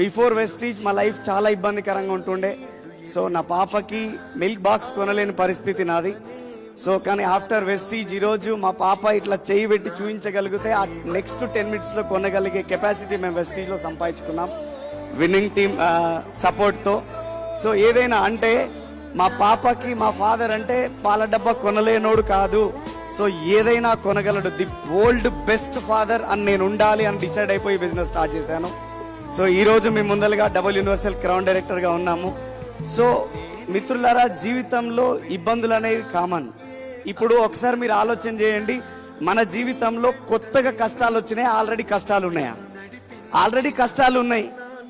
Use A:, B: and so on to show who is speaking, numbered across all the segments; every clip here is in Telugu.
A: బిఫోర్ వెస్టీజ్ మా లైఫ్ చాలా ఇబ్బందికరంగా ఉంటుండే. సో నా పాపకి మిల్క్ బాక్స్ కొనలేని పరిస్థితి నాది. సో కానీ ఆఫ్టర్ వెస్టీజ్ ఈరోజు మా పాప ఇట్లా చేయి పెట్టి చూపించగలిగితే ఆ నెక్స్ట్ టెన్ మినిట్స్లో కొనగలిగే కెపాసిటీ మేము వెస్టీజ్లో సంపాదించుకున్నాం. విన్నింగ్ టీమ్ సపోర్ట్తో సో ఏదైనా అంటే మా పాపకి మా ఫాదర్ అంటే పాల డబ్బా కొనలేనోడు కాదు. సో ఏదైనా కొనగలడు. ది వరల్డ్ బెస్ట్ ఫాదర్ అని నేను ఉండాలి అని డిసైడ్ అయిపోయి బిజినెస్ స్టార్ట్ చేశాను. సో ఈరోజు మేము ముందలుగా డబుల్ యూనివర్సల్ క్రౌన్ డైరెక్టర్గా ఉన్నాము. సో మిత్రులారా జీవితంలో ఇబ్బందులు అనేవి కామన్. ఇప్పుడు ఒకసారి మీరు ఆలోచన చేయండి మన జీవితంలో కొత్తగా కష్టాలు వచ్చినాయి? ఆల్రెడీ కష్టాలు ఉన్నాయా? ఆల్రెడీ కష్టాలు ఉన్నాయి.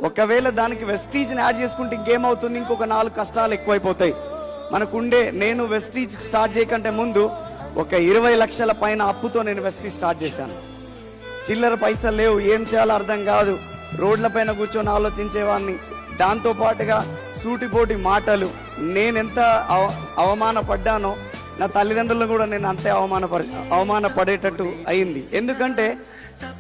A: ఒకవేళ దానికి వెస్టీజ్ని యాడ్ చేసుకుంటే ఇంకేమవుతుంది? ఇంకొక నాలుగు కష్టాలు ఎక్కువైపోతాయి. మనకుండే నేను వెస్టీజ్ స్టార్ట్ చేయకంటే ముందు ఒక ఇరవై లక్షల పైన అప్పుతో నేను వెస్టీజ్ స్టార్ట్ చేశాను. చిల్లర పైసలు లేవు ఏం చేయాలో అర్థం కాదు. రోడ్ల పైన కూర్చొని ఆలోచించేవాడిని దాంతో పాటుగా సూటిపోటి మాటలు. నేనెంత అవ- అవమానపడ్డానో నా తల్లిదండ్రులను కూడా నేను అంతే అవమానపడ అవమానపడేటట్టు అయింది. ఎందుకంటే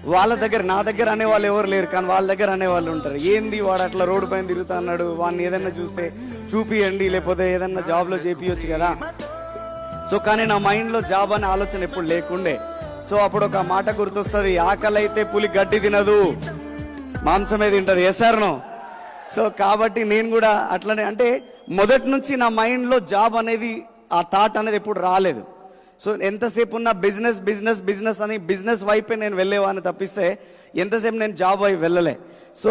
A: వాళ్ళ దగ్గర నా దగ్గర అనేవాళ్ళు ఎవరు లేరు. కానీ వాళ్ళ దగ్గర అనేవాళ్ళు ఉంటారు. ఏంది వాడు అట్లా రోడ్డు పైన తిరుగుతా అన్నాడు? వాడిని ఏదన్నా చూస్తే చూపియండి. లేకపోతే ఏదన్నా జాబ్లో చేపియొచ్చు కదా. సో కానీ నా మైండ్లో జాబ్ అనే ఆలోచన ఎప్పుడు లేకుండే. సో అప్పుడు ఒక మాట గుర్తొస్తుంది. ఆకలి అయితే పులి గడ్డి తినదు. మాంసమే తింటారు ఎస్ఆర్ను సో కాబట్టి నేను కూడా అట్లనే అంటే మొదటి నుంచి నా మైండ్లో జాబ్ అనేది ఆ థాట్ అనేది ఎప్పుడు రాలేదు. సో ఎంతసేపు ఉన్న బిజినెస్ బిజినెస్ బిజినెస్ అని బిజినెస్ వైపే నేను వెళ్ళేవాడిని తప్పిస్తే ఎంతసేపు నేను జాబ్ వైపు వెళ్ళలే. సో